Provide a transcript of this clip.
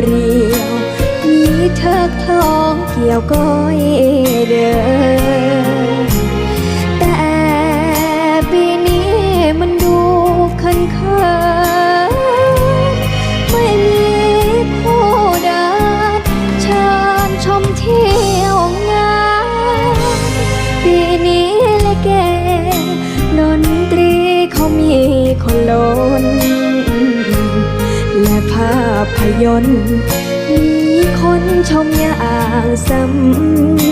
เรียว มีเธอคล้องเกี่ยวก้อยเดิน และภาพยนตร์มีคนชมอย่างสำ